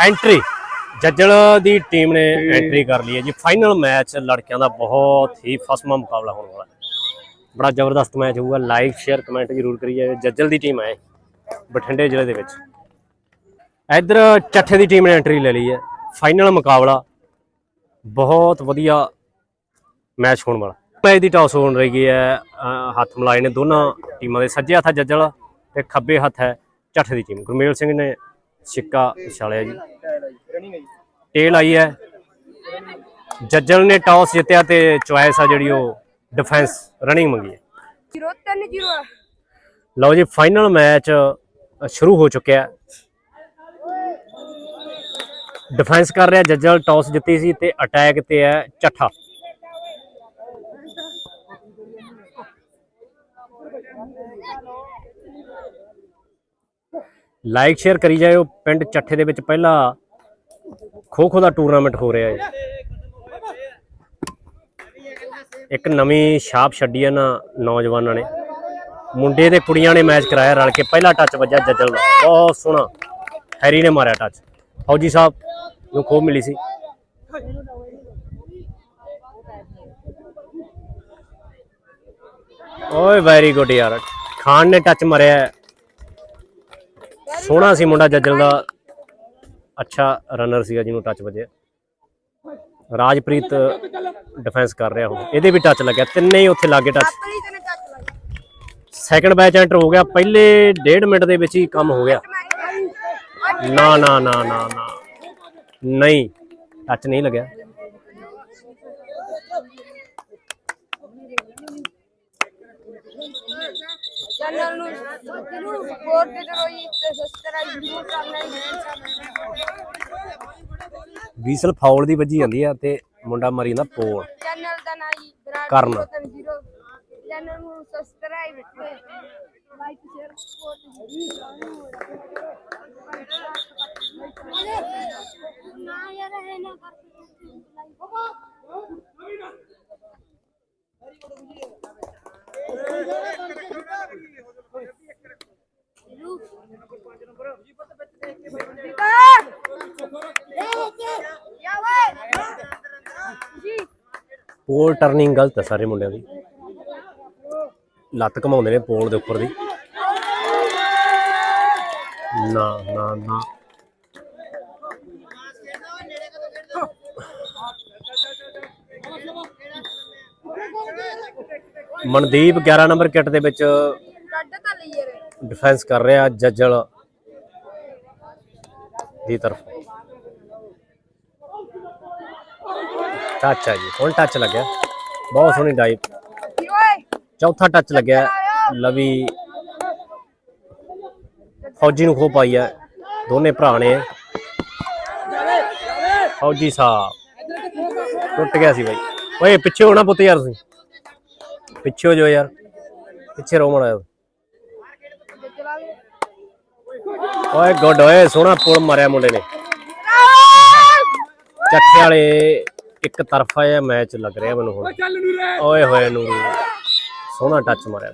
Entry Jajjal ਦੀ team ਨੇ entry ਕਰ ਲਈ ਹੈ ਜੀ। ਫਾਈਨਲ ਮੈਚ ਲੜਕਿਆਂ ਦਾ ਬਹੁਤ ਹੀ ਫਸਮਾ ਮੁਕਾਬਲਾ ਹੋਣ ਵਾਲਾ ਹੈ। ਬੜਾ ਜ਼ਬਰਦਸਤ ਮੈਚ ਹੋਊਗਾ। ਲਾਈਕ ਸ਼ੇਅਰ ਕਮੈਂਟ ਜ਼ਰੂਰ ਕਰੀਏ। ਜੱਜਲ ਦੀ ਟੀਮ ਹੈ ਬਠਿੰਡੇ ਜ਼ਿਲ੍ਹੇ ਦੇ ਵਿੱਚ। ਇੱਧਰ ਚੱਠੇ ਦੀ ਟੀਮ ਨੇ ਐਂਟਰੀ ਲੈ ਲਈ ਹੈ। ਫਾਈਨਲ ਮੁਕਾਬਲਾ ਬਹੁਤ ਵਧੀਆ ਮੈਚ ਹੋਣ ਵਾਲਾ। ਮੈਚ ਦੀ ਟਾਸ ਹੋਣ ਰਹੀ ਹੈ। ਹੱਥ ਮਿਲਾਏ ਨੇ ਦੋਨਾਂ ਟੀਮਾਂ ਦੇ। ਸੱਜੇ ਹੱਥ ਹੈ ਜੱਜਲ ਤੇ ਖੱਬੇ ਹੱਥ ਹੈ ਚੱਠੇ ਦੀ ਟੀਮ ਗੁਰਮੇਲ ਸਿੰਘ ਨੇ ਸਿੱਕਾ ਛਾਲਿਆ ਜੀ। ਟੇਲ ਆਈ ਹੈ। ਜੱਜਲ ਨੇ ਟਾਸ ਜਿੱਤਿਆ ਤੇ ਚੁਆਇਸ ਆ ਜਿਹੜੀ ਉਹ ਡਿਫੈਂਸ ਰਨਿੰਗ ਮੰਗੀ ਹੈ। ਲਓ ਜੀ ਫਾਈਨਲ ਮੈਚ ਸ਼ੁਰੂ ਹੋ ਚੁੱਕਿਆ। ਹੈ ਡਿਫੈਂਸ ਕਰ ਰਿਹਾ ਜੱਜਲ ਟਾਸ ਜਿੱਤੀ ਸੀ ਤੇ ਅਟੈਕ ਤੇ ਹੈ ਚੱਠਾ। ਲਾਈਕ ਸ਼ੇਅਰ ਕਰੀ ਜਾਇਓ। ਪਿੰਡ ਚੱਠੇ ਦੇ ਵਿੱਚ ਪਹਿਲਾ ਖੋ ਖੋ ਦਾ ਟੂਰਨਾਮੈਂਟ ਹੋ ਰਿਹਾ ਹੈ। ਇੱਕ ਨਵੀਂ ਛਾਪ ਛੱਡੀ ਹੈ ਨਾ ਨੌਜਵਾਨਾਂ ਨੇ। ਮੁੰਡੇ ਤੇ ਕੁੜੀਆਂ ਨੇ ਮੈਚ ਕਰਾਇਆ, ਰਲ ਕੇ ਪਹਿਲਾ ਟੱਚ ਵੱਜਿਆ ਜੱਜਲ ਦਾ। ਬਹੁਤ ਸੋਹਣਾ। ਹੈਰੀ ਨੇ ਮਾਰਿਆ ਟੱਚ ਫੌਜੀ ਸਾਹਿਬ ਨੂੰ ਖੂਬ ਮਿਲੀ ਸੀ। ਓਏ ਵੈਰੀ ਗੁੱਡ ਯਾਰ। ਖਾਨ ਨੇ ਟੱਚ ਮਾਰਿਆ। ਸੋਹਣਾ ਸੀ ਮੁੰਡਾ ਜੱਜਲ ਦਾ। ਅੱਛਾ ਰਨਰ ਸੀਗਾ ਜਿਹਨੂੰ ਟੱਚ ਵੱਜਿਆ। ਰਾਜਪ੍ਰੀਤ ਡਿਫੈਂਸ ਕਰ ਰਿਹਾ ਹੁਣ ਇਹਦੇ ਵੀ ਟੱਚ ਲੱਗਿਆ। ਤਿੰਨੇ ਹੀ ਉੱਥੇ ਲਾਗੇ ਟੱਚ ਸੈਕੰਡ ਬੈਚ ਐਂਟਰ ਹੋ ਗਿਆ। ਪਹਿਲੇ ਡੇਢ ਮਿੰਟ ਦੇ ਵਿੱਚ ਹੀ ਕੰਮ ਹੋ ਗਿਆ। ਨਾ ਨਾ ਨਾ ਨਾ ਨਾ। ਨਹੀਂ ਟੱਚ ਨਹੀਂ ਲੱਗਿਆ। ਚੈਨਲ ਨੂੰ ਜਰੂਰ ਸਪੋਰਟ ਕਰੋ ਜੀ ਤੇ ਸਬਸਕ੍ਰਾਈਬ ਜ਼ਰੂਰ ਕਰਨਾ ਜੀ ਵੀਸਲ ਫਾਉਲ ਦੀ ਵੱਜੀ ਜਾਂਦੀ ਆ ਤੇ ਮੁੰਡਾ ਮਰੀ ਜਾਂਦਾ ਪੋਲ। ਚੈਨਲ ਦਾ ਨਾਮ ਜੀ ਵਿਰਾਟ ਕਰਨ। 030 ਚੈਨਲ ਨੂੰ ਸਬਸਕ੍ਰਾਈਬ ਤੇ ਲਾਈਕ ਸ਼ੇਅਰ ਸਪੋਰਟ ਨਾ ਯਾਰ ਹੈ ਨਾ ਯਾ ਵੇ ਜੀ ਪੋਲ ਟਰਨਿੰਗ ਗਲਤ ਹੈ ਸਾਰੇ ਮੁੰਡਿਆਂ ਦੀ। ਲੱਤ ਘਮਾਉਂਦੇ ਨੇ ਪੋਲ ਦੇ ਉੱਪਰ ਦੀ। ਨਾ ਨਾ ਨਾ। ਮਨਦੀਪ 11 ਨੰਬਰ ਕਿੱਟ ਦੇ ਵਿੱਚ ਡਿਫੈਂਸ ਕਰ ਰਿਹਾ ਜੱਜਲ ਦੀ ਤਰਫ। ਟੱਚ ਆ ਜੀ ਹੁਣ ਟੱਚ ਲੱਗਿਆ। ਬਹੁਤ ਸੋਹਣੀ ਓਏ? ਚੌਥਾ ਟੱਚ ਲੱਗਿਆ। ਲਵੀ ਫੌਜੀ ਨੂੰ ਖੋ ਪਾਈ ਹੈ ਦੋਨੇ ਭਰਾ ਨੇ। ਫੌਜੀ ਸਾਹਿਬ। ਟੁੱਟ ਗਿਆ ਸੀ ਬਾਈ। ਓਏ ਪਿੱਛੇ ਹੋਣਾ ਪੁੱਤ ਯਾਰ ਤੁਸੀਂ। ਪਿੱਛੇ ਹੋ ਜਾਓ ਯਾਰ, ਪਿੱਛੇ ਰਹੋ ਮੜਾ ਓਏ ਗੁੱਡ ਓਏ ਸੋਹਣਾ ਪੁਲ ਮਾਰਿਆ ਮੁੰਡੇ ਨੇ। ਚੱਠੇ ਵਾਲੇ ਇੱਕ ਤਰਫਾ ਜਿਹਾ ਮੈਚ ਲੱਗ ਰਿਹਾ ਮੈਨੂੰ ਹੁਣ। ਓਏ ਹੋਏ ਨੂਰੂ, ਸੋਹਣਾ ਟੱਚ ਮਾਰਿਆ।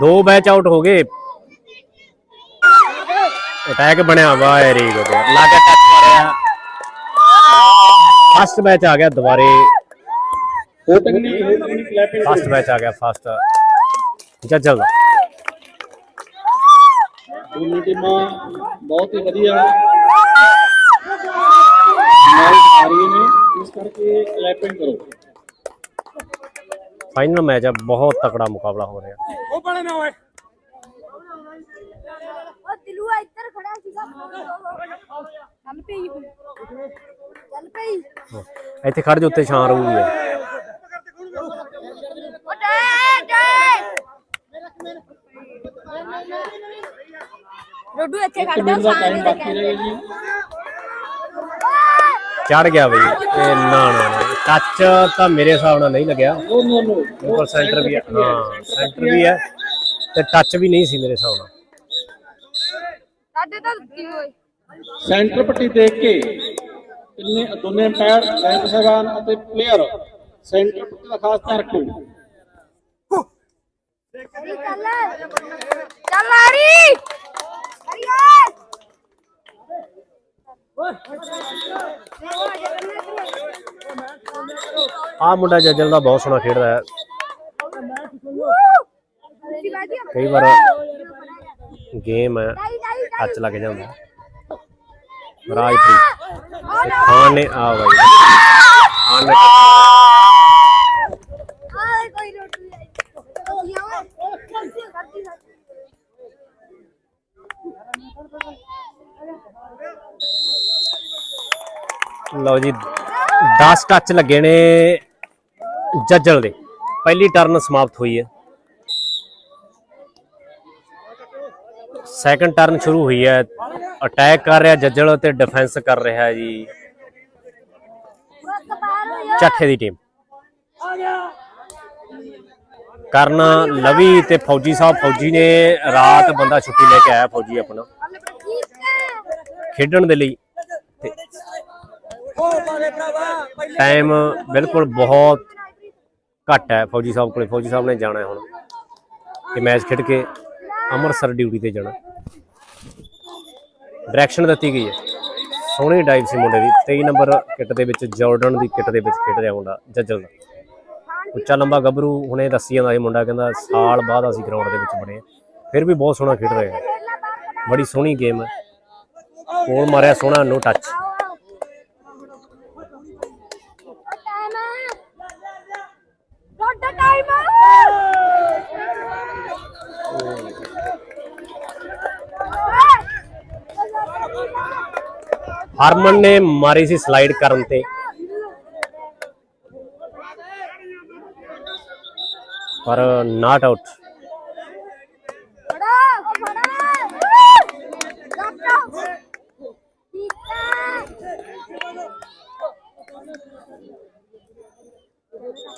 ਦੋ ਮੈਚ ਆਊਟ ਹੋ ਗਏ। ਅਟੈਕ ਬਣਿਆ ਵੈਰੀ ਗੁੱਡ ਲਾਗੇ ਟੱਚ ਮਾਰਿਆ। ਫਸਟ ਮੈਚ ਆ ਗਿਆ ਦੁਬਾਰੇ। ਕਲੈਪਿੰਗ ਫਸਟ ਮੈਚ ਆ ਗਿਆ ਫਸਟ ਜੱਜਲ ਦਾ ਦੋਨੋਂ ਟੀਮਾਂ ਬਹੁਤ ਹੀ ਵਧੀਆ ਮੈਚ ਆ ਰਹੀਆਂ ਨੇ। ਇਸ ਕਰਕੇ ਕਲੈਪਿੰਗ ਕਰੋ ਫਾਈਨਲ ਮੈਚ ਆ ਬਹੁਤ ਤਕੜਾ ਮੁਕਾਬਲਾ ਹੋ ਰਿਹਾ। ਉਹ ਦਿਲੂਆ ਇੱਧਰ ਖੜਾ ਸੀਗਾ। ਚੱਲ ਪਈ। ਚੱਲ ਪਈ। ਇੱਥੇ ਖੜ ਜਾ ਉੱਤੇ ਛਾਂ ਰਹੂਗੀ। ਰੋਡੂ ਇੱਥੇ ਦਾ ਚੜ ਗਿਆ ਬਈ ਇਹ ਨਾ ਨਾ ਟੱਚ ਤਾਂ ਮੇਰੇ ਹਿਸਾਬ ਨਾਲ ਨਹੀਂ ਲੱਗਿਆ। ਨੋ ਨੋ ਨੋ। ਬਿਲਕੁਲ ਸੈਂਟਰ ਵੀ ਹੈ ਹਾਂ ਸੈਂਟਰ ਵੀ ਹੈ ਤੇ ਟੱਚ ਵੀ ਨਹੀਂ ਸੀ ਮੇਰੇ ਹਿਸਾਬ ਨਾਲ। ਸਾਡੇ ਤਾਂ ਦਿੱਤੀ ਹੋਈ ਸੈਂਟਰ ਪੱਟੀ ਦੇਖ ਕੇ ਤਿੰਨੇ ਦੋਨੇ ਅੰਪਾਇਰ ਸੈਂਟਰ ਸਾਹਿਬਾਨ ਅਤੇ ਪਲੇਅਰ ਦਾ ਖਾਸ ਧਿਆਨ ਰੱਖੋ ਚੱਲ ਚੱਲ ਆਰੀ ਅਰੀ ਓਏ ਆ ਮੁੰਡਾ ਜੱਜਲ ਦਾ ਬਹੁਤ ਸੋਹਣਾ ਖੇਡਦਾ ਹੈ। ਕਈ ਵਾਰ ਗੇਮ ਹੈ ਟੱਚ ਲੱਗ ਜਾਂਦਾ। ਰਾਜਪ੍ਰੀਤ। ਤੇ ਖਾਨ ਨੇ ਆ ਬਾਈ। ਖਾਨ ਨੇ ਕੋਈ ਰੋਟੀ ਨਹੀਂ ਆਈ। ਲਓ ਜੀ 10 ਟੱਚ ਲੱਗੇ ਨੇ ਜੱਜਲ ਦੇ। ਪਹਿਲੀ ਟਰਨ ਸਮਾਪਤ ਹੋਈ ਹੈ। ਸੈਕੰਡ ਟਰਨ ਸ਼ੁਰੂ ਹੋਈ ਹੈ। ਅਟੈਕ ਕਰ ਰਿਹਾ ਜੱਜਲ ਤੇ ਡਿਫੈਂਸ ਕਰ ਰਿਹਾ ਜੀ। ਚੱਠੇ ਦੀ ਟੀਮ ਕਰਨ ਲਵੀ ਤੇ ਫੌਜੀ ਸਾਹਿਬ, ਫੌਜੀ ਨੇ ਰਾਤ ਬੰਦਾ ਛੁੱਟੀ ਲੈ ਕੇ ਆਇਆ, ਫੌਜੀ ਆਪਣਾ। ਖੇਡਣ ਦੇ ਲਈ। ਟਾਈਮ ਬਿਲਕੁਲ ਬਹੁਤ ਘੱਟ ਹੈ ਫੌਜੀ ਸਾਹਿਬ ਕੋਲੇ। ਫੌਜੀ ਸਾਹਿਬ ਨੇ ਜਾਣਾ ਹੁਣ। ਤੇ ਮੈਚ ਖੇਡ ਕੇ ਅੰਮ੍ਰਿਤਸਰ ਡਿਊਟੀ ਤੇ ਜਾਣਾ। ਡਾਇਰੈਕਸ਼ਨ ਦਿੱਤੀ ਗਈ ਹੈ। ਸੋਹਣੀ ਡਾਈਵ ਸੀ ਮੁੰਡੇ ਦੀ। 23 ਨੰਬਰ ਕਿੱਟ ਦੇ ਵਿੱਚ ਜਾਰਡਨ ਦੀ ਕਿੱਟ ਦੇ ਵਿੱਚ ਖੇਡ ਰਿਹਾ ਮੁੰਡਾ, ਜੱਜਲ ਦਾ। ਉੱਚਾ ਲੰਬਾ ਗੱਭਰੂ, ਹੁਣੇ ਦੱਸੀ ਜਾਂਦਾ ਇਹ ਮੁੰਡਾ, ਕਹਿੰਦਾ ਸਾਲ ਬਾਅਦ ਅਸੀਂ ਗਰਾਊਂਡ ਦੇ ਵਿੱਚ ਬਣੇ ਫਿਰ ਵੀ ਬਹੁਤ ਸੋਹਣਾ ਖੇਡ ਰਿਹਾ। ਹੈ ਬੜੀ ਸੋਹਣੀ ਗੇਮ ਹੈ। ਕੋਲ ਮਾਰਿਆ ਸੋਹਣਾ ਨੋ ਟੱਚ ਹਰਮਨ ਨੇ ਮਾਰੀ ਸੀ ਸਲਾਈਡ ਕਰਨ ਤੇ ਪਰ ਨਾਟ ਆਊਟ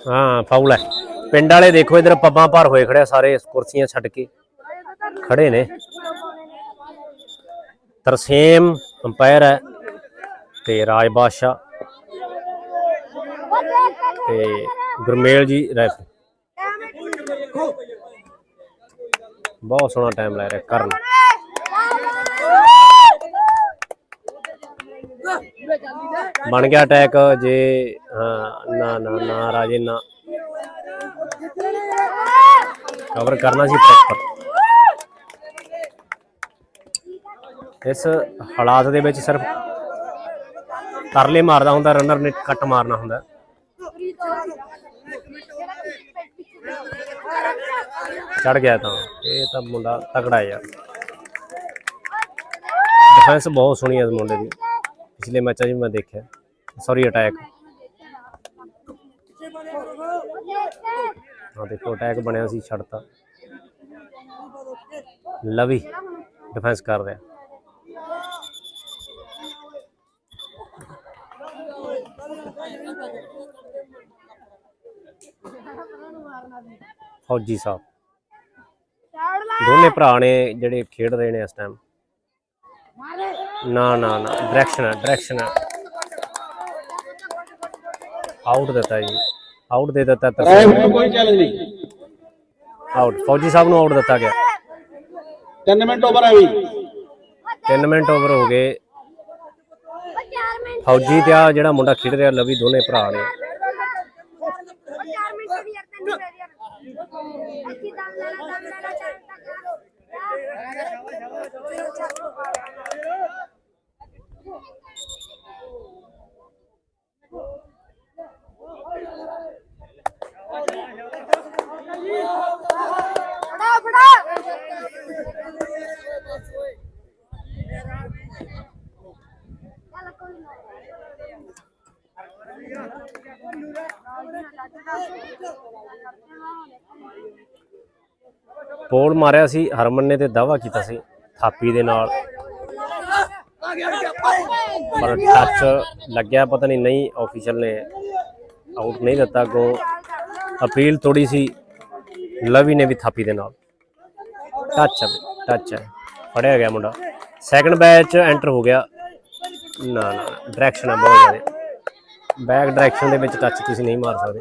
ਹਾਂ ਫਾਉਲ ਹੈ ਪਿੰਡ ਵਾਲੇ ਦੇਖੋ ਇਧਰ ਪੱਬਾਂ ਭਰ ਹੋਏ ਖੜੇ ਆ ਸਾਰੇ ਕੁਰਸੀਆਂ ਛੱਡ ਕੇ ਖੜੇ ਨੇ ਤਰਸੇਮ ਅੰਪਾਇਰ ਹੈ ਤੇ ਰਾਜ ਬਾਦਸ਼ਾਹ ਤੇ ਗੁਰਮੇਲ ਜੀ ਰੈਫ ਬਹੁਤ ਸੋਹਣਾ ਟਾਈਮ ਲੈ ਰਿਹਾ ਕਰਨ। ਬਣ ਗਿਆ ਅਟੈਕ ਜੇ, ਹਾਂ, ਨਾ ਨਾ ਨਾ ਰਾਜੇ, ਨਾ। ਕਵਰ ਕਰਨਾ ਸੀ ਪ੍ਰੋਪਰ ਇਸ ਹਾਲਾਤ ਦੇ ਵਿੱਚ ਸਿਰਫ ਤਰਲੇ ਮਾਰਦਾ ਹੁੰਦਾ ਰਨਰ ਨੇ ਕੱਟ ਮਾਰਨਾ ਹੁੰਦਾ। ਚੜ ਗਿਆ ਤਾਂ, ਇਹ ਤਾਂ ਮੁੰਡਾ ਤਕੜਾ ਹੈ ਯਾਰ। ਡਿਫੈਂਸ ਬਹੁਤ ਸੋਹਣੀ ਹੈ ਇਸ ਮੁੰਡੇ ਦੀ। ਪਿਛਲੇ ਮੈਚਾਂ 'ਚ ਮੈਂ ਦੇਖਿਆ। ਸੌਰੀ ਅਟੈਕ ਹਾਂ ਦੇਖੋ ਅਟੈਕ ਬਣਿਆ ਸੀ, ਛੱਡਤਾ। ਲਵੀ ਡਿਫੈਂਸ ਕਰ ਰਿਹਾ। ਫੌਜੀ ਸਾਹਿਬ। ਦੋਨੇ ਭਰਾ ਨੇ ਜਿਹੜੇ ਖੇਡ ਰਹੇ ਨੇ ਇਸ ਟਾਈਮ ਨਾ ਨਾ ਨਾ ਡਾਇਰੈਕਸ਼ਨ ਹੈ ਡਾਇਰੈਕਸ਼ਨ ਹੈ ਆਊਟ ਦਿੱਤਾ ਜੀ। ਆਊਟ ਦੇ ਦਿੱਤਾ ਤਰਸੇਮ ਕੋਈ ਚੈਲੰਜ ਨਹੀਂ। ਆਊਟ ਫੌਜੀ ਸਾਹਿਬ ਨੂੰ ਆਊਟ ਦਿੱਤਾ ਗਿਆ। 3 ਮਿੰਟ ਓਵਰ ਹੈ ਵੀ। 3 ਮਿੰਟ ਓਵਰ ਹੋ ਗਏ। ਫੌਜੀ ਤੇ ਆ ਜਿਹੜਾ ਮੁੰਡਾ ਖੇਡ ਰਿਹਾ ਲਵੀ ਦੋਨੇ ਭਰਾ ਨੇ। ਬੜਾ ਬੜਾ ਪੋਲ ਮਾਰਿਆ ਸੀ, ਹਰਮਨ ਨੇ ਤੇ ਦਾਵਾ ਕੀਤਾ ਸੀ, ਥਾਪੀ ਦੇ ਨਾਲ। ਪਰ ਟੱਚ ਲੱਗਿਆ, ਪਤਾ ਨਹੀਂ ਨਹੀਂ ਆਫੀਸ਼ੀਅਲ ਨੇ ਆਊਟ ਨਹੀਂ ਦਿੱਤਾ ਗੋ ਅਪੀਲ ਥੋੜੀ ਸੀ, ਲਵੀ ਨੇ ਵੀ ਥਾਪੀ ਦੇ ਨਾਲ। ਟੱਚ ਹੈ ਟੱਚ ਹੈ ਫੜਿਆ ਗਿਆ ਮੁੰਡਾ। ਸੈਕੰਡ ਬੈਚ ਐਂਟਰ ਹੋ ਗਿਆ। ਨਾ ਨਾ ਡਾਇਰੈਕਸ਼ਨ ਹੈ ਬਹੁਤ ਜ਼ਿਆਦਾ। ਬੈਕ ਡਾਇਰੈਕਸ਼ਨ ਦੇ ਵਿੱਚ ਟੱਚ ਤੁਸੀਂ ਨਹੀਂ ਮਾਰ ਸਕਦੇ।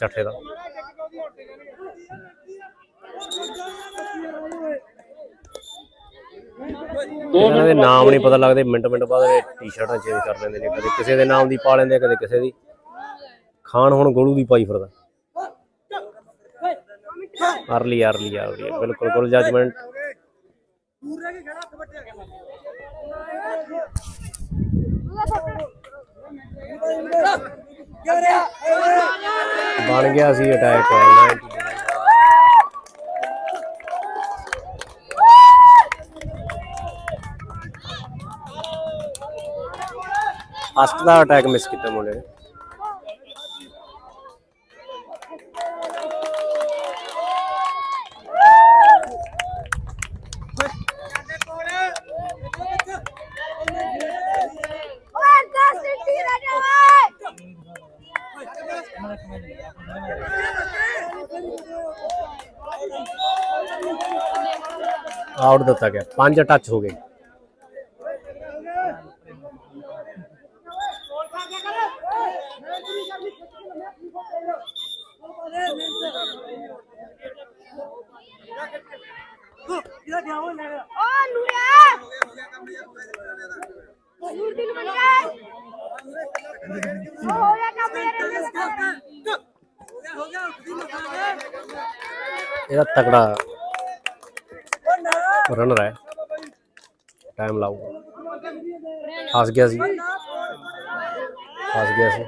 ਚੱਠੇ ਦਾ। ਇਹਨਾਂ ਦੇ ਨਾਮ ਨਹੀਂ ਪਤਾ ਲੱਗਦੇ, ਮਿੰਟ ਮਿੰਟ ਬਾਅਦ ਇਹ ਟੀ-ਸ਼ਰਟਾਂ ਚੇਂਜ ਕਰ ਲੈਂਦੇ ਨੇ। ਕਦੇ ਕਿਸੇ ਦੇ ਨਾਮ ਦੀ ਪਾ ਲੈਂਦੇ ਕਦੇ ਕਿਸੇ ਦੀ। ਖਾਨ ਹੁਣ ਗੋਲੂ ਦੀ ਪਾਈ ਫਿਰਦਾ। ਅਰਲੀ ਅਰਲੀ ਅਰਲੀ ਬਿਲਕੁਲ ਗੁੱਲ ਜਜਮੈਂਟ ਬਣ ਗਿਆ ਸੀ ਅਟੈਕ 90 ਫਸਟ ਦਾ ਅਟੈਕ ਮਿਸ ਕੀਤਾ ਮੁੰਡੇ ਨੇ। ਆਊਟ ਦਿੱਤਾ ਗਿਆ ਪੰਜ ਟੱਚ ਹੋ ਗਏ ਓ ਨੂਰਿਆ ਨੂਰ ਦਿਨ ਬਣ ਗਿਆ ਓ ਹੋ ਗਿਆ ਕੰਮ ਮੇਰੇ ਨਾਲ ਇਹਦਾ ਤਕੜਾ ਰਨਰ ਹੈ ਟਾਈਮ ਲਾਊਗਾ ਫਸ ਗਿਆ ਸੀ ਫਸ ਗਿਆ ਸੀ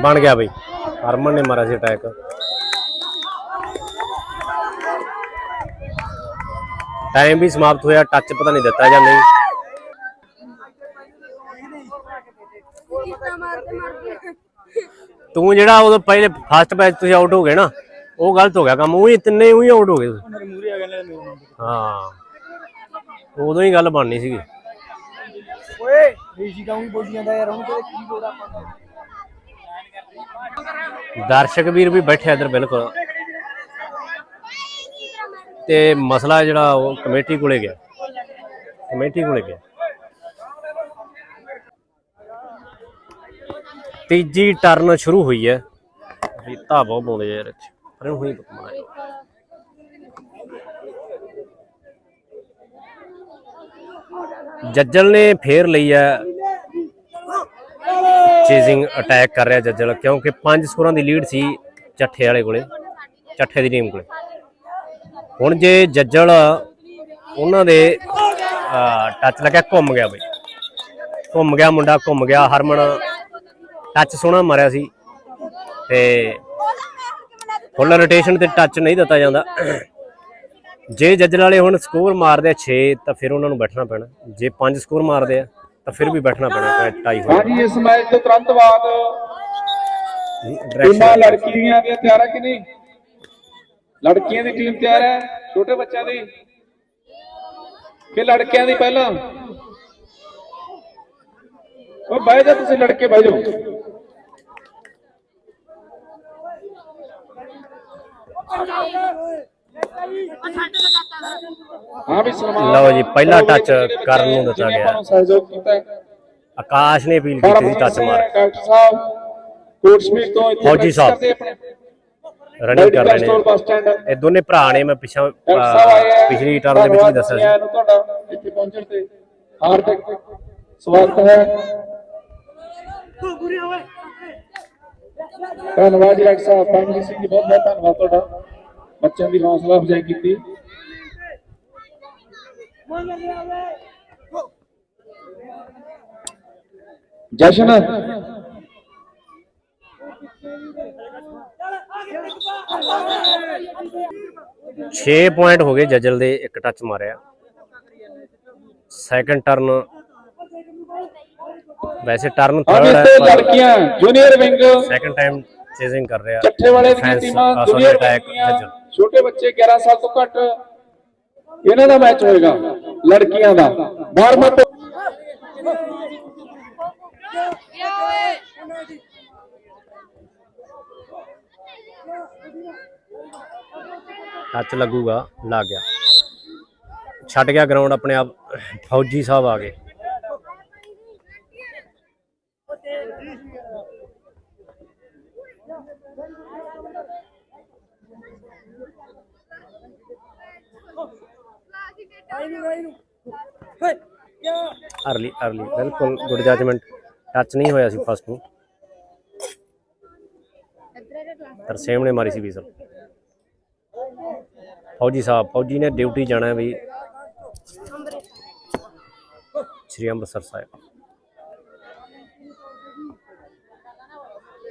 ਬਣ ਗਿਆ ਬਈ ਹਰਮਨ ਨੇ ਮਾਰਿਆ ਸੀ ਅਟੈਕ ਟਾਈਮ ਵੀ ਸਮਾਪਤ ਹੋਇਆ ਟੱਚ ਪਤਾ ਨਹੀਂ ਦਿੱਤਾ ਜਾਂ ਨਹੀਂ। ਤੂੰ ਜਿਹੜਾ ਉਦੋਂ ਪਹਿਲੇ ਫਸਟ ਮੈਚ ਤੁਸੀਂ ਆਊਟ ਹੋ ਗਏ ਨਾ ਉਹ ਗਲਤ ਹੋ ਗਿਆ ਕੰਮ ਉਹੀ ਤਿੰਨੇ ਉਹੀ ਆਊਟ ਹੋ ਗਏ ਹਾਂ। ਉਦੋਂ ਹੀ ਗੱਲ ਬਣਨੀ ਸੀਗੀ। ਓਏ ਰੀਜੀ ਕਾਉਂ ਵੀ ਬੋਲੀ ਜਾਂਦਾ ਯਾਰ ਹੁਣ ਕਿਹਦੇ ਕੀ ਬੋਲਦਾ ਆਪਾਂ ਦਰਸ਼ਕ ਵੀਰ ਵੀ ਬੈਠੇ ਇਧਰ ਬਿਲਕੁਲ। ਤੇ ਮਸਲਾ ਜਿਹੜਾ ਉਹ ਕਮੇਟੀ ਕੋਲੇ ਗਿਆ। ਕਮੇਟੀ ਕੋਲੇ ਗਿਆ। ਤੀਜੀ ਟਰਨ ਸ਼ੁਰੂ ਹੋਈ ਹੈ। ਰੀਤਾ ਬਹੁਤ ਪਾਉਂਦੇ ਯਾਰ ਇੱਥੇ। ਪਰ ਇਹਨੂੰ ਹੋਈ ਪਕਮਾਣਾ ਜੱਜਲ ਨੇ ਫੇਰ ਲਈ ਹੈ। ਚੇਜ਼ਿੰਗ ਅਟੈਕ ਕਰ ਰਿਹਾ ਜੱਜਲ। ਕਿਉਂਕਿ ਪੰਜ ਸਕੋਰਾਂ ਦੀ ਲੀਡ ਸੀ ਚੱਠੇ ਵਾਲੇ ਕੋਲੇ, ਚੱਠੇ ਦੀ ਟੀਮ ਕੋਲੇ। ਹੁਣ ਜੇ ਜੱਜਲ ਉਹਨਾਂ ਦੇ ਟੱਚ ਲੱਗਿਆ ਘੁੰਮ ਗਿਆ ਬਈ। ਘੁੰਮ ਗਿਆ ਮੁੰਡਾ ਘੁੰਮ ਗਿਆ ਹਰਮਨ। ਟੱਚ ਸੋਹਣਾ ਮਾਰਿਆ ਸੀ। ਤੇ ਫੁੱਲ ਰੋਟੇਸ਼ਨ ਤੇ ਟੱਚ ਨਹੀਂ ਦਿੱਤਾ ਜਾਂਦਾ। ਜੇ ਜੱਜਲ ਵਾਲੇ ਹੁਣ ਸਕੋਰ ਮਾਰਦੇ ਆ 6 ਤਾਂ ਫਿਰ ਉਹਨਾਂ ਨੂੰ ਬੈਠਣਾ ਪੈਣਾ। ਜੇ 5 ਸਕੋਰ ਮਾਰਦੇ ਆ ਤਾਂ ਫਿਰ ਵੀ ਬੈਠਣਾ ਪੈਣਾ ਟਾਈ ਹੋ ਹਾਂਜੀ ਇਸ ਮੈਚ ਤੋਂ ਤੁਰੰਤ ਬਾਅਦ ਟੀਮਾਂ ਲੜਕੀਆਂ ਦੀਆਂ ਤਿਆਰ ਹੈ ਕਿ ਨਹੀਂ ਲੜਕੀਆਂ ਦੀ ਟੀਮ ਤਿਆਰ ਹੈ ਛੋਟੇ ਬੱਚਿਆਂ ਦੀ? ਕਿ ਲੜਕਿਆਂ ਦੀ ਪਹਿਲਾਂ? ਉਹ ਬਹਿ ਜਾ ਤੁਸੀਂ ਲੜਕੇ ਬਹਿ ਜਾਓ। ਹਾਂ ਵੀ ਸਨਮਾਨ ਲਓ ਜੀ, ਪਹਿਲਾ ਟੱਚ ਕਰਨ ਨੂੰ ਦਿੱਤਾ ਗਿਆ। ਸਹਿਯੋਗ ਕੀਤਾ ਆਕਾਸ਼ ਨੇ ਅਪੀਲ ਕੀਤੀ ਟੱਚ ਮਾਰ ਡਾਕਟਰ ਸਾਹਿਬ ਕੋਟ ਸਮੀਰ ਤੋਂ ਫੌਜੀ ਸਾਹਿਬ। ਰਨਿੰਗ ਕਰ ਰਹੇ ਨੇ। ਇਹ ਦੋਨੇ ਭਰਾ ਨੇ ਮੈਂ ਪਿਛਾ ਪਿਛਲੀ ਟਰਨ ਦੇ ਵਿੱਚ ਵੀ ਦੱਸਿਆ ਸੀ। ਧੰਨਵਾਦ ਤੁਹਾਡਾ ਇੱਥੇ ਪਹੁੰਚਣ ਤੇ। ਹਾਰਦਿਕ ਸਵਾਗਤ ਹੈ। ਧੰਨਵਾਦ ਜੀ ਡਾਕਟਰ ਸਾਹਿਬ। ਪੰਜ ਸਿੰਘ ਜੀ ਬਹੁਤ ਬਹੁਤ ਧੰਨਵਾਦ ਤੁਹਾਡਾ। ਬੱਚਿਆਂ ਦੀ ਹੌਸਲਾ ਅਫਜ਼ਾਈ ਕੀਤੀ। ਜਸ਼ਨ। 6 ਪੁਆਇੰਟ ਹੋ ਗਏ ਜੱਜਲ ਦੇ ਇੱਕ ਟੱਚ ਮਾਰਿਆ। ਸੈਕੰਡ ਟਰਨ ਵੈਸੇ ਟਰਨ ਥਰਡ ਤੇ ਹੈ ਲੜਕੀਆਂ junior wing second time chasing ਕਰ ਰਿਹਾ। ਚੱਠੇ ਵਾਲੇ ਦੀਆਂ ਟੀਮਾਂ ਜੂਨੀਅਰ ਜੱਜਲ। ਛੋਟੇ ਬੱਚੇ 11 ਸਾਲ ਤੋਂ ਘੱਟ ਇਹਨਾਂ ਦਾ ਮੈਚ ਹੋਏਗਾ ਲੜਕੀਆਂ ਦਾ। 12ਵਾਂ ਤੋਂ ਟੱਚ ਲੱਗੂਗਾ ਲੱਗ ਗਿਆ। ਛੱਡ ਗਿਆ ਗਰਾਊਂਡ ਆਪਣੇ ਆਪ ਫੌਜੀ ਸਾਹਿਬ ਆ ਗਏ। ਅਰਲੀ ਅਰਲੀ ਬਿਲਕੁਲ ਗੁੱਡ ਜਜਮੈਂਟ ਟੱਚ ਨਹੀਂ ਹੋਇਆ ਸੀ ਫਸਟ ਨੂੰ। ਤਰਸੇਮ ਨੇ ਮਾਰੀ ਸੀ ਵੀਜ਼ਲ ਫੌਜੀ ਸਾਹਿਬ, ਫੌਜੀ ਨੇ ਡਿਊਟੀ ਜਾਣਾ ਹੈ ਵੀ ਸ੍ਰੀ ਅੰਮ੍ਰਿਤਸਰ ਸਾਹਿਬ।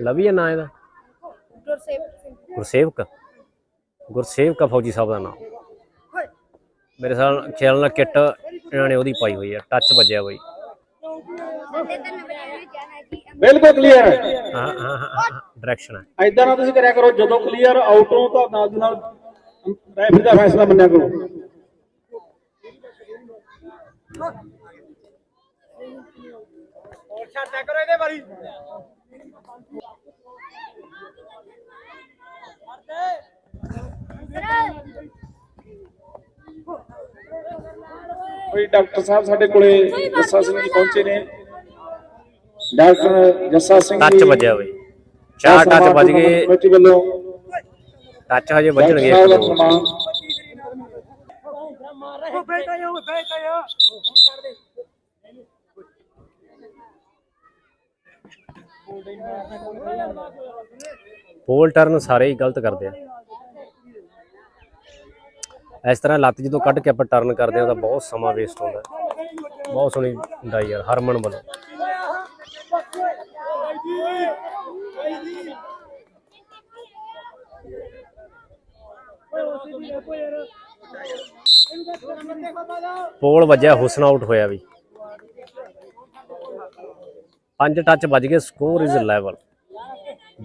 ਲਵੀ ਹੈ ਨਾਂ ਇਹਦਾ? ਗੁਰਸੇਵਕ। ਗੁਰਸੇਵਕ ਫੌਜੀ ਸਾਹਿਬ ਦਾ ਨਾਮ। ਮੇਰੇ ਸਾਲ ਖਿਆਲ ਨਾਲ ਕਿੱਟ ਇਹਨਾਂ ਨੇ ਉਹਦੀ ਪਾਈ ਹੋਈ ਹੈ ਟੱਚ ਵੱਜਿਆ ਬਈ। ਬਿਲਕੁਲ ਕਲੀਅਰ ਹੈ। ਹਾਂ ਹਾਂ ਹਾਂ ਡਾਇਰੈਕਸ਼ਨ ਹੈ ਐਦਾਂ ਨਾ ਤੁਸੀਂ ਕਰਿਆ ਕਰੋ ਜਦੋਂ ਕਲੀਅਰ ਆਊਟ ਹੋ ਤਾਂ ਨਾਲ ਦੀ ਨਾਲ ਰੈਫਰੀ ਦਾ ਫੈਸਲਾ ਮੰਨਿਆ ਕਰੋ। ਕੋਈ ਡਾਕਟਰ ਸਾਹਿਬ ਸਾਡੇ ਕੋਲੇ ਜੱਸਾ ਸਿੰਘ ਜੀ ਪਹੁੰਚੇ ਨੇ। ਡਾਕਟਰ ਜੱਸਾ ਸਿੰਘ ਟੱਚ ਜੀ ਵੱਜਿਆ ਬਈ। ਚਾਰ ਟੱਚ ਵੱਜ ਗਏ। ਕਮੇਟੀ ਵੱਲੋਂ ਟੱਚ ਹਜੇ ਵੱਜਣਗੇ ਡਾਕਟਰ ਇੱਕ ਸਾਹਿਬ ਦਾ ਦੋ। ਸਨਮਾਨ ਪੋਲ ਟਰਨ ਸਾਰੇ ਹੀ ਗਲਤ ਕਰਦੇ ਆ। ਇਸ ਤਰ੍ਹਾਂ ਲੱਤ ਜਦੋਂ ਕੱਢ ਕੇ ਆਪਾਂ ਟਰਨ ਕਰਦੇ ਆ ਤਾਂ ਬਹੁਤ ਸਮਾਂ ਵੇਸਟ ਹੁੰਦਾ। ਬਹੁਤ ਸੋਹਣੀ ਡਾਈ ਯਾਰ ਹਰਮਨ ਵੱਲੋਂ। ਪੋਲ ਵੱਜਿਆ, ਹੁਸਨ ਆਊਟ ਹੋਇਆ ਵੀ। ਪੰਜ ਟੱਚ ਵੱਜ ਗਏ ਸਕੋਰ ਇਜ਼ ਲੈਵਲ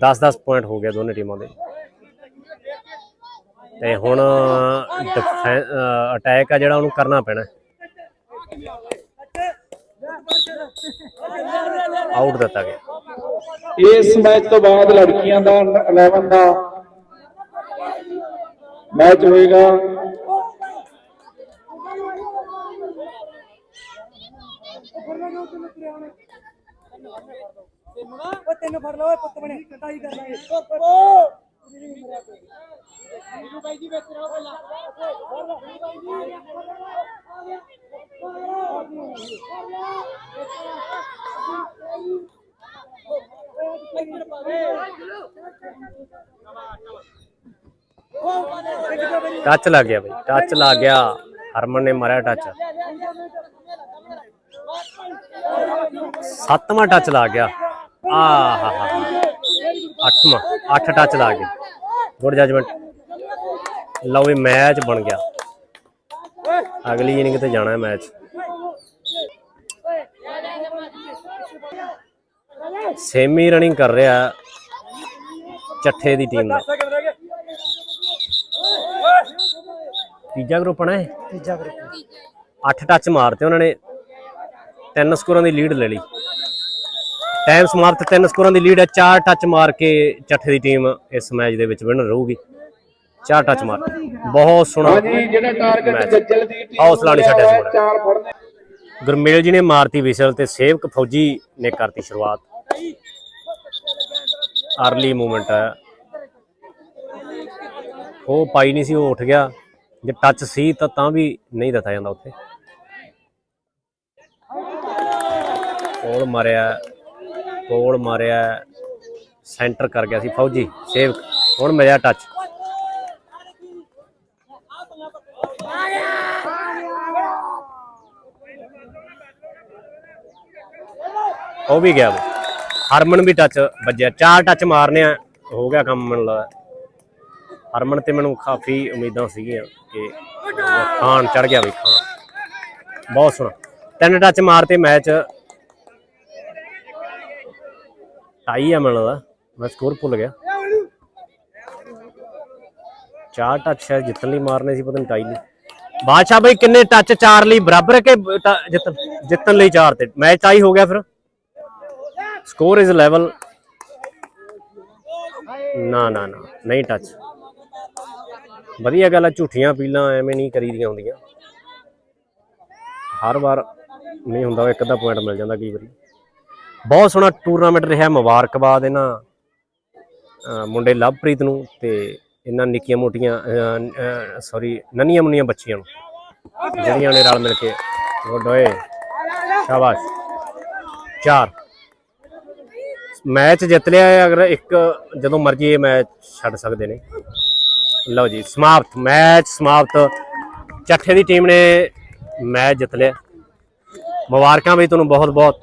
10-10 ਪੁਆਇੰਟ ਹੋ ਗਏ ਦੋਨੇ ਟੀਮਾਂ ਦੇ। ਤੇ ਹੁਣ ਅਟੈਕ ਆ ਜਿਹੜਾ ਉਹਨੂੰ ਕਰਨਾ ਪੈਣਾ ਆਊਟ ਦਿੱਤਾ ਗਿਆ। ਇਸ ਮੈਚ ਤੋਂ ਬਾਅਦ ਲੜਕੀਆਂ ਦਾ 11 ਦਾ ਮੈਚ ਹੋਏਗਾ ਉਹ ਤੈਨੂੰ ਫੜ ਲਓ ਓਏ ਪੁੱਤ ਬਣੇ। ਕਟਾਈ ਕਰ ਲਾਂਗੇ ਟੱਚ ਲੱਗ ਗਿਆ ਬਈ ਟੱਚ ਲੱਗ ਗਿਆ। ਹਰਮਨ ਨੇ ਮਾਰਿਆ ਟੱਚ ਸੱਤਵਾਂ ਟੱਚ ਲੱਗ ਗਿਆ। ਆ ਅੱਠਵਾਂ, ਅੱਠ ਟੱਚ ਲੱਗ ਗਏ। ਗੁੱਡ ਜਜਮੈਂਟ ਲਓ ਵੀ ਮੈਚ ਬਣ ਗਿਆ। ਅਗਲੀ ਇਨਿੰਗ ਤੇ ਜਾਣਾ ਹੈ ਮੈਚ ਸੇਮੀ ਰਨਿੰਗ ਕਰ ਰਿਹਾ ਚੱਠੇ ਦੀ ਟੀਮ ਦਾ। ਤੀਜਾ ਗਰੁੱਪ ਨਾ ਇਹ? ਤੀਜਾ ਗਰੁੱਪ ਅੱਠ ਟੱਚ ਮਾਰਤੇ ਉਹਨਾਂ ਨੇ। ਤਿੰਨ ਸਕੋਰਾਂ ਦੀ ਲੀਡ ਲੈ ਲਈ। ਟਾਈਮ ਸਮਾਪਤ ਤਿੰਨ ਸਕੋਰਾਂ ਦੀ ਲੀਡ ਹੈ। ਚਾਰ ਟੱਚ ਮਾਰ ਕੇ ਚੱਠੇ ਦੀ ਟੀਮ ਇਸ ਮੈਚ ਦੇ ਵਿੱਚ ਵਿਨਰ ਰਹੂਗੀ। ਚਾਰ ਟੱਚ ਮਾਰ ਬਹੁਤ ਸੋਹਣਾ ਹਾਂਜੀ ਜਿਹੜਾ ਟਾਰਗੇਟ ਮੈਚ। ਜੱਜਲ ਦੀ ਟੀਮ ਹੌਸਲਾ ਨਹੀਂ ਛੱਡਿਆ ਸੀ ਉਹਨੇ। ਚਾਰ ਫੜਨੇ ਗੁਰਮੇਲ ਜੀ ਨੇ ਮਾਰਤੀ ਵਿਸਲ ਤੇ ਸੇਵਕ ਫੌਜੀ ਨੇ ਕਰਤੀ ਸ਼ੁਰੂਆਤ। ਅਰਲੀ ਮੂਵਮੈਂਟ ਹੈ। ਉਹ ਪਾਈ ਨਹੀਂ ਸੀ ਉਹ ਉੱਠ ਗਿਆ। ਜੇ ਟੱਚ ਸੀ ਤਾਂ ਤਾਂ ਵੀ ਨਹੀਂ ਦਿੱਤਾ ਜਾਂਦਾ ਉੱਥੇ। ਕੋਲ ਮਾਰਿਆ ਕੋਲ ਮਾਰਿਆ ਸੈਂਟਰ ਕਰ ਗਿਆ ਸੀ ਫੌਜੀ ਸੇਵ ਹੁਣ ਮਿਲਿਆ ਟੱਚ ਉਹ ਵੀ ਗਿਆ ਹਰਮਨ ਵੀ ਟੱਚ ਵੱਜਿਆ। ਚਾਰ ਟੱਚ ਮਾਰਨੇ ਆ, ਹੋ ਗਿਆ ਕੰਮ ਮੈਨੂੰ ਲੱਗਦਾ। ਹਰਮਨ ਤੇ ਮੈਨੂੰ ਕਾਫੀ ਉਮੀਦਾਂ ਸੀਗੀਆਂ ਕਿ ਖਾਨ ਚੜ ਗਿਆ ਬਈ ਖਾਨ। ਬਹੁਤ ਸੋਹਣਾ। ਤਿੰਨ ਟੱਚ ਮਾਰਤੇ ਮੈਚ ਟਾਈ ਆ ਮੈਨੂੰ ਲੱਗਦਾ। ਮੈਂ ਸਕੋਰ ਭੁੱਲ ਗਿਆ। ਚਾਰ ਟੱਚ ਸ਼ਾਇਦ ਜਿੱਤਣ ਲਈ ਮਾਰਨੇ ਸੀ, ਪਤਾ ਨਹੀਂ ਟਾਈ ਲਈ। ਬਾਦਸ਼ਾਹ ਬਈ ਕਿੰਨੇ ਟੱਚ ਚਾਰ ਲਈ, ਬਰਾਬਰ ਕਿ ਜਿੱਤਣ ਜਿੱਤਣ ਲਈ ਚਾਰ ਤੇ? ਮੈਚ ਟਾਈ ਹੋ ਗਿਆ ਫਿਰ। ਸਕੋਰ ਇਜ਼ ਲੈਵਲ ਨਾ ਨਾ ਨਾ। ਨਹੀਂ ਟੱਚ ਵਧੀਆ ਗੱਲ ਆ, ਝੂਠੀਆਂ ਪੀਲਾਂ ਐਵੇਂ ਨਹੀਂ ਕਰੀਦੀਆਂ ਹੁੰਦੀਆਂ। ਹਰ ਵਾਰ ਨਹੀਂ ਹੁੰਦਾ, ਇੱਕ ਅੱਧਾ ਪੁਆਇੰਟ ਮਿਲ ਜਾਂਦਾ ਕਈ ਵਾਰੀ। ਬਹੁਤ ਸੋਹਣਾ ਟੂਰਨਾਮੈਂਟ ਰਿਹਾ ਮੁਬਾਰਕਬਾਦ ਇਹਨਾਂ ਮੁੰਡੇ ਲਵਪ੍ਰੀਤ ਨੂੰ ਤੇ ਇਹਨਾਂ ਨਿੱਕੀਆਂ ਮੋਟੀਆਂ ਸੌਰੀ ਨੰਨੀਆਂ ਮੁੰਨੀਆਂ ਬੱਚੀਆਂ ਨੂੰ। ਜਿਹੜੀਆਂ ਨੇ ਰਲ ਮਿਲ ਕੇ ਗੁੱਡ ਸ਼ਾਬਾਸ਼। ਚਾਰ। ਮੈਚ ਜਿੱਤ ਲਿਆ ਹੈ, ਅਗਰ ਇੱਕ ਜਦੋਂ ਮਰਜ਼ੀ ਇਹ ਮੈਚ ਛੱਡ ਸਕਦੇ ਨੇ। ਲਓ ਜੀ ਸਮਾਪਤ ਮੈਚ ਸਮਾਪਤ। ਚੱਠੇ ਦੀ ਟੀਮ ਨੇ ਮੈਚ ਜਿੱਤ ਲਿਆ। ਮੁਬਾਰਕਾਂ ਵੀ ਤੁਹਾਨੂੰ ਬਹੁਤ ਬਹੁਤ।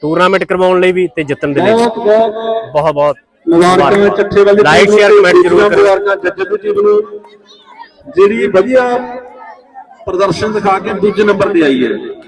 ਟੂਰਨਾਮੈਂਟ ਕਰਵਾਉਣ ਲਈ ਵੀ ਤੇ ਜਿੱਤਣ ਦੇ ਲਈ। ਬਹੁਤ ਬਹੁਤ ਮੁਬਾਰਕਾਂ ਚੱਠੇ ਵਾਲੀ ਲਾਈਕ ਸ਼ੇਅਰ ਕਮੈਂਟ ਜ਼ਰੂਰ ਕਰੋ। ਮੁਬਾਰਕਾਂ ਦੀ ਟੀਮ ਨੂੰ। ਜਿਹੜੀ ਵਧੀਆ ਪ੍ਰਦਰਸ਼ਨ ਦਿਖਾ ਕੇ ਦੂਜੇ ਨੰਬਰ ਤੇ ਆਈ ਹੈ।